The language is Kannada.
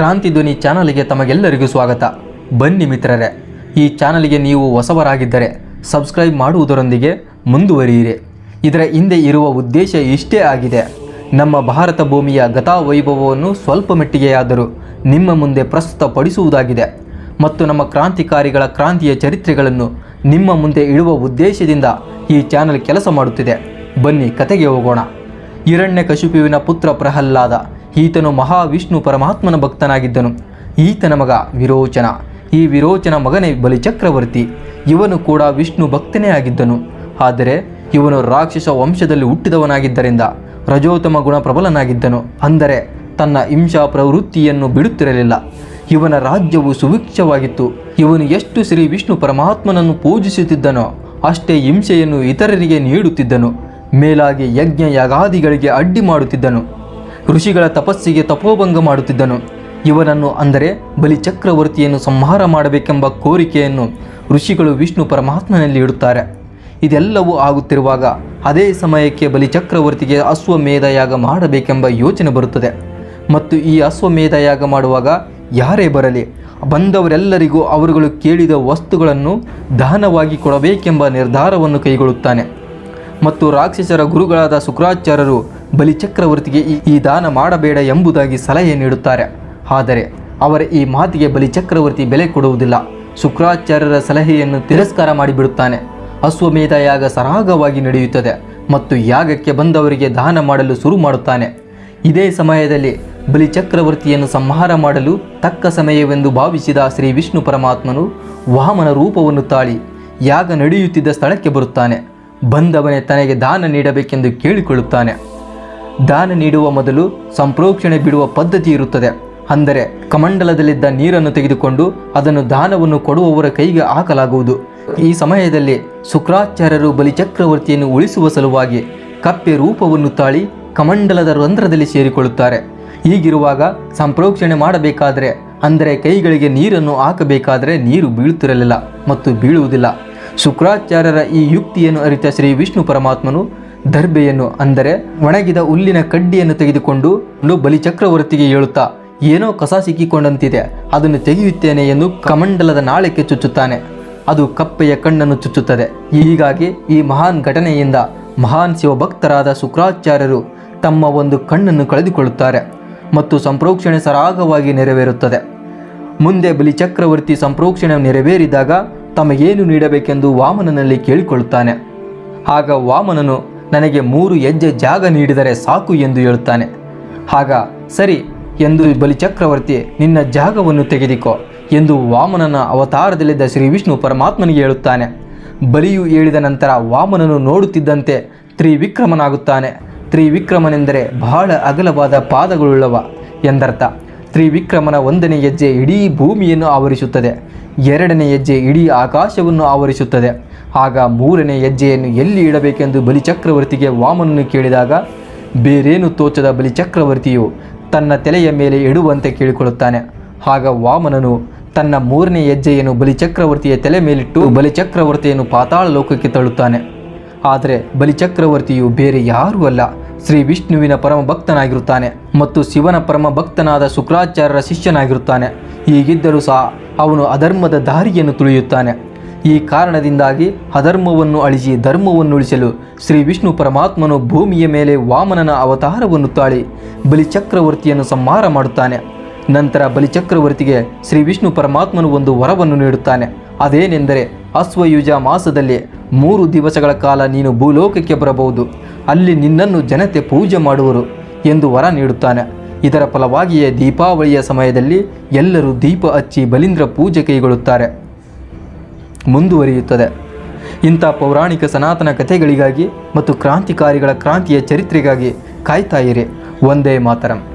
ಕ್ರಾಂತಿ ಧ್ವನಿ ಚಾನಲ್ಗೆ ತಮಗೆಲ್ಲರಿಗೂ ಸ್ವಾಗತ. ಬನ್ನಿ ಮಿತ್ರರೇ, ಈ ಚಾನಲ್ಗೆ ನೀವು ಹೊಸವರಾಗಿದ್ದರೆ ಸಬ್ಸ್ಕ್ರೈಬ್ ಮಾಡುವುದರೊಂದಿಗೆ ಮುಂದುವರಿಯಿರಿ. ಇದರ ಹಿಂದೆ ಇರುವ ಉದ್ದೇಶ ಇಷ್ಟೇ ಆಗಿದೆ. ನಮ್ಮ ಭಾರತ ಭೂಮಿಯ ಗತಾವೈಭವವನ್ನು ಸ್ವಲ್ಪ ಮಟ್ಟಿಗೆಯಾದರೂ ನಿಮ್ಮ ಮುಂದೆ ಪ್ರಸ್ತುತಪಡಿಸುವುದಾಗಿದೆ. ಮತ್ತು ನಮ್ಮ ಕ್ರಾಂತಿಕಾರಿಗಳ ಕ್ರಾಂತಿಯ ಚರಿತ್ರೆಗಳನ್ನು ನಿಮ್ಮ ಮುಂದೆ ಇಡುವ ಉದ್ದೇಶದಿಂದ ಈ ಚಾನಲ್ ಕೆಲಸ ಮಾಡುತ್ತಿದೆ. ಬನ್ನಿ ಕತೆಗೆ ಹೋಗೋಣ. ಹಿರಣ್ಯ ಕಶುಪುವಿನ ಪುತ್ರ ಪ್ರಹ್ಲಾದ ಈತನು ಮಹಾವಿಷ್ಣು ಪರಮಾತ್ಮನ ಭಕ್ತನಾಗಿದ್ದನು. ಈತನ ಮಗ ವಿರೋಚನ. ಈ ವಿರೋಚನ ಮಗನೇ ಬಲಿಚಕ್ರವರ್ತಿ. ಇವನು ಕೂಡ ವಿಷ್ಣು ಭಕ್ತನೇ ಆಗಿದ್ದನು. ಆದರೆ ಇವನು ರಾಕ್ಷಸ ವಂಶದಲ್ಲಿ ಹುಟ್ಟಿದವನಾಗಿದ್ದರಿಂದ ರಜೋತ್ತಮ ಗುಣ ಪ್ರಬಲನಾಗಿದ್ದನು. ಅಂದರೆ ತನ್ನ ಹಿಂಸಾ ಪ್ರವೃತ್ತಿಯನ್ನು ಬಿಡುತ್ತಿರಲಿಲ್ಲ. ಇವನ ರಾಜ್ಯವು ಸುಭಿಕ್ಷವಾಗಿತ್ತು. ಇವನು ಎಷ್ಟು ಶ್ರೀ ವಿಷ್ಣು ಪರಮಾತ್ಮನನ್ನು ಪೂಜಿಸುತ್ತಿದ್ದನೋ ಅಷ್ಟೇ ಹಿಂಸೆಯನ್ನು ಇತರರಿಗೆ ನೀಡುತ್ತಿದ್ದನು. ಮೇಲಾಗಿ ಯಜ್ಞ ಯಾಗಾದಿಗಳಿಗೆ ಅಡ್ಡಿ ಮಾಡುತ್ತಿದ್ದನು. ಋಷಿಗಳ ತಪಸ್ಸಿಗೆ ತಪೋಭಂಗ ಮಾಡುತ್ತಿದ್ದನು. ಇವನನ್ನು ಅಂದರೆ ಬಲಿ ಚಕ್ರವರ್ತಿಯನ್ನು ಸಂಹಾರ ಮಾಡಬೇಕೆಂಬ ಕೋರಿಕೆಯನ್ನು ಋಷಿಗಳು ವಿಷ್ಣು ಪರಮಾತ್ಮನಲ್ಲಿ ಇಡುತ್ತಾರೆ. ಇದೆಲ್ಲವೂ ಆಗುತ್ತಿರುವಾಗ ಅದೇ ಸಮಯಕ್ಕೆ ಬಲಿ ಚಕ್ರವರ್ತಿಗೆ ಅಶ್ವಮೇಧ ಯಾಗ ಮಾಡಬೇಕೆಂಬ ಯೋಚನೆ ಬರುತ್ತದೆ. ಮತ್ತು ಈ ಅಶ್ವಮೇಧ ಯಾಗ ಮಾಡುವಾಗ ಯಾರೇ ಬರಲಿ, ಬಂದವರೆಲ್ಲರಿಗೂ ಅವರುಗಳು ಕೇಳಿದ ವಸ್ತುಗಳನ್ನು ದಾನವಾಗಿ ಕೊಡಬೇಕೆಂಬ ನಿರ್ಧಾರವನ್ನು ಕೈಗೊಳ್ಳುತ್ತಾನೆ. ಮತ್ತು ರಾಕ್ಷಸರ ಗುರುಗಳಾದ ಶುಕ್ರಾಚಾರ್ಯರು ಬಲಿ ಚಕ್ರವರ್ತಿಗೆ ಈ- ದಾನ ಮಾಡಬೇಡ ಎಂಬುದಾಗಿ ಸಲಹೆ ನೀಡುತ್ತಾರೆ. ಆದರೆ ಅವರ ಈ ಮಾತಿಗೆ ಬಲಿ ಚಕ್ರವರ್ತಿ ಬೆಲೆ ಕೊಡುವುದಿಲ್ಲ. ಶುಕ್ರಾಚಾರ್ಯರ ಸಲಹೆಯನ್ನು ತಿರಸ್ಕಾರ ಮಾಡಿಬಿಡುತ್ತಾನೆ. ಅಶ್ವಮೇಧ ಯಾಗ ಸರಾಗವಾಗಿ ನಡೆಯುತ್ತದೆ ಮತ್ತು ಯಾಗಕ್ಕೆ ಬಂದವರಿಗೆ ದಾನ ಮಾಡಲು ಶುರು ಮಾಡುತ್ತಾನೆ. ಇದೇ ಸಮಯದಲ್ಲಿ ಬಲಿ ಚಕ್ರವರ್ತಿಯನ್ನು ಸಂಹಾರ ಮಾಡಲು ತಕ್ಕ ಸಮಯವೆಂದು ಭಾವಿಸಿದ ಶ್ರೀ ವಿಷ್ಣು ಪರಮಾತ್ಮನು ವಾಮನ ರೂಪವನ್ನು ತಾಳಿ ಯಾಗ ನಡೆಯುತ್ತಿದ್ದ ಸ್ಥಳಕ್ಕೆ ಬರುತ್ತಾನೆ. ಬಂದವನೇ ತನಗೆ ದಾನ ನೀಡಬೇಕೆಂದು ಕೇಳಿಕೊಳ್ಳುತ್ತಾನೆ. ದಾನ ನೀಡುವ ಮೊದಲು ಸಂಪ್ರೋಕ್ಷಣೆ ಬಿಡುವ ಪದ್ಧತಿ ಇರುತ್ತದೆ. ಅಂದರೆ ಕಮಂಡಲದಲ್ಲಿದ್ದ ನೀರನ್ನು ತೆಗೆದುಕೊಂಡು ಅದನ್ನು ದಾನವನ್ನು ಕೊಡುವವರ ಕೈಗೆ ಹಾಕಲಾಗುವುದು. ಈ ಸಮಯದಲ್ಲಿ ಶುಕ್ರಾಚಾರ್ಯರು ಬಲಿಚಕ್ರವರ್ತಿಯನ್ನು ಉಳಿಸುವ ಸಲುವಾಗಿ ಕಪ್ಪೆ ರೂಪವನ್ನು ತಾಳಿ ಕಮಂಡಲದ ರಂಧ್ರದಲ್ಲಿ ಸೇರಿಕೊಳ್ಳುತ್ತಾರೆ. ಹೀಗಿರುವಾಗ ಸಂಪ್ರೋಕ್ಷಣೆ ಮಾಡಬೇಕಾದರೆ, ಅಂದರೆ ಕೈಗಳಿಗೆ ನೀರನ್ನು ಹಾಕಬೇಕಾದರೆ ನೀರು ಬೀಳುತ್ತಿರಲಿಲ್ಲ ಮತ್ತು ಬೀಳುವುದಿಲ್ಲ. ಶುಕ್ರಾಚಾರ್ಯರ ಈ ಯುಕ್ತಿಯನ್ನು ಅರಿತ ಶ್ರೀ ವಿಷ್ಣು ಪರಮಾತ್ಮನು ದರ್ಬೆಯನ್ನು ಅಂದರೆ ಒಣಗಿದ ಹುಲ್ಲಿನ ಕಡ್ಡಿಯನ್ನು ತೆಗೆದುಕೊಂಡು ಬಲಿ ಚಕ್ರವರ್ತಿಗೆ ಹೇಳುತ್ತಾ ಏನೋ ಕಸ ಸಿಕ್ಕಿಕೊಂಡಂತಿದೆ, ಅದನ್ನು ತೆಗೆಯುತ್ತೇನೆ ಎಂದು ಕಮಂಡಲದ ನಾಳಕ್ಕೆ ಚುಚ್ಚುತ್ತಾನೆ. ಅದು ಕಪ್ಪೆಯ ಕಣ್ಣನ್ನು ಚುಚ್ಚುತ್ತದೆ. ಹೀಗಾಗಿ ಈ ಮಹಾನ್ ಘಟನೆಯಿಂದ ಮಹಾನ್ ಶಿವಭಕ್ತರಾದ ಶುಕ್ರಾಚಾರ್ಯರು ತಮ್ಮ ಒಂದು ಕಣ್ಣನ್ನು ಕಳೆದುಕೊಳ್ಳುತ್ತಾರೆ ಮತ್ತು ಸಂಪ್ರೋಕ್ಷಣೆ ಸರಾಗವಾಗಿ ನೆರವೇರುತ್ತದೆ. ಮುಂದೆ ಬಲಿ ಚಕ್ರವರ್ತಿ ಸಂಪ್ರೋಕ್ಷಣೆ ನೆರವೇರಿದಾಗ ತಮಗೇನು ನೀಡಬೇಕೆಂದು ವಾಮನನಲ್ಲಿ ಕೇಳಿಕೊಳ್ಳುತ್ತಾನೆ. ಆಗ ವಾಮನನು ನನಗೆ ಮೂರು ಹೆಜ್ಜೆ ಜಾಗ ನೀಡಿದರೆ ಸಾಕು ಎಂದು ಹೇಳುತ್ತಾನೆ. ಆಗ, ಸರಿ, ಎಂದು ಬಲಿ ಚಕ್ರವರ್ತಿ, ನಿನ್ನ ಜಾಗವನ್ನು ತೆಗೆದಿಕೋ ಎಂದು ವಾಮನನ ಅವತಾರದಲ್ಲಿದ್ದ ಶ್ರೀ ವಿಷ್ಣು ಪರಮಾತ್ಮನಿಗೆ ಹೇಳುತ್ತಾನೆ. ಬಲಿಯು ಹೇಳಿದ ನಂತರ ವಾಮನನು ನೋಡುತ್ತಿದ್ದಂತೆ ತ್ರಿವಿಕ್ರಮನಾಗುತ್ತಾನೆ. ತ್ರಿವಿಕ್ರಮನೆಂದರೆ ಬಹಳ ಅಗಲವಾದ ಪಾದಗಳುಳ್ಳವ ಎಂದರ್ಥ. ತ್ರಿವಿಕ್ರಮನ ಒಂದನೇ ಹೆಜ್ಜೆ ಇಡೀ ಭೂಮಿಯನ್ನು ಆವರಿಸುತ್ತದೆ. ಎರಡನೇ ಹೆಜ್ಜೆ ಇಡೀ ಆಕಾಶವನ್ನು ಆವರಿಸುತ್ತದೆ. ಆಗ ಮೂರನೇ ಹೆಜ್ಜೆಯನ್ನು ಎಲ್ಲಿ ಇಡಬೇಕೆಂದು ಬಲಿಚಕ್ರವರ್ತಿಗೆ ವಾಮನನು ಕೇಳಿದಾಗ, ಬೇರೇನು ತೋಚದ ಬಲಿಚಕ್ರವರ್ತಿಯು ತನ್ನ ತಲೆಯ ಮೇಲೆ ಇಡುವಂತೆ ಕೇಳಿಕೊಳ್ಳುತ್ತಾನೆ. ಆಗ ವಾಮನನು ತನ್ನ ಮೂರನೇ ಹೆಜ್ಜೆಯನ್ನು ಬಲಿಚಕ್ರವರ್ತಿಯ ತಲೆ ಮೇಲಿಟ್ಟು ಬಲಿಚಕ್ರವರ್ತಿಯನ್ನು ಪಾತಾಳ ಲೋಕಕ್ಕೆ ತಳ್ಳುತ್ತಾನೆ. ಆದರೆ ಬಲಿಚಕ್ರವರ್ತಿಯು ಬೇರೆ ಯಾರೂ ಅಲ್ಲ, ಶ್ರೀ ವಿಷ್ಣುವಿನ ಪರಮ ಭಕ್ತನಾಗಿರುತ್ತಾನೆ ಮತ್ತು ಶಿವನ ಪರಮ ಭಕ್ತನಾದ ಶುಕ್ರಾಚಾರ್ಯರ ಶಿಷ್ಯನಾಗಿರುತ್ತಾನೆ. ಹೀಗಿದ್ದರೂ ಸಹ ಅವನು ಅಧರ್ಮದ ದಾರಿಯನ್ನು ತುಳಿಯುತ್ತಾನೆ. ಈ ಕಾರಣದಿಂದಾಗಿ ಅಧರ್ಮವನ್ನು ಅಳಿಸಿ ಧರ್ಮವನ್ನು ಉಳಿಸಲು ಶ್ರೀ ವಿಷ್ಣು ಪರಮಾತ್ಮನು ಭೂಮಿಯ ಮೇಲೆ ವಾಮನನ ಅವತಾರವನ್ನು ತಾಳಿ ಬಲಿಚಕ್ರವರ್ತಿಯನ್ನು ಸಂಹಾರ ಮಾಡುತ್ತಾನೆ. ನಂತರ ಬಲಿಚಕ್ರವರ್ತಿಗೆ ಶ್ರೀ ವಿಷ್ಣು ಪರಮಾತ್ಮನು ಒಂದು ವರವನ್ನು ನೀಡುತ್ತಾನೆ. ಅದೇನೆಂದರೆ ಅಶ್ವಯುಜ ಮಾಸದಲ್ಲಿ ಮೂರು ದಿವಸಗಳ ಕಾಲ ನೀನು ಭೂಲೋಕಕ್ಕೆ ಬರಬಹುದು. ಅಲ್ಲಿ ನಿನ್ನನ್ನು ಜನತೆ ಪೂಜೆ ಮಾಡುವರು ಎಂದು ವರ ನೀಡುತ್ತಾನೆ. ಇದರ ಫಲವಾಗಿಯೇ ದೀಪಾವಳಿಯ ಸಮಯದಲ್ಲಿ ಎಲ್ಲರೂ ದೀಪ ಹಚ್ಚಿ ಬಲೀಂದ್ರ ಪೂಜೆ ಕೈಗೊಳ್ಳುತ್ತಾರೆ. ಮುಂದುವರಿಯುತ್ತದೆ. ಇಂಥ ಪೌರಾಣಿಕ ಸನಾತನ ಕಥೆಗಳಿಗಾಗಿ ಮತ್ತು ಕ್ರಾಂತಿಕಾರಿಗಳ ಕ್ರಾಂತಿಯ ಚರಿತ್ರೆಗಾಗಿ ಕಾಯ್ತಾ ಇರಿ. ಒಂದೇ ಮಾತರಂ.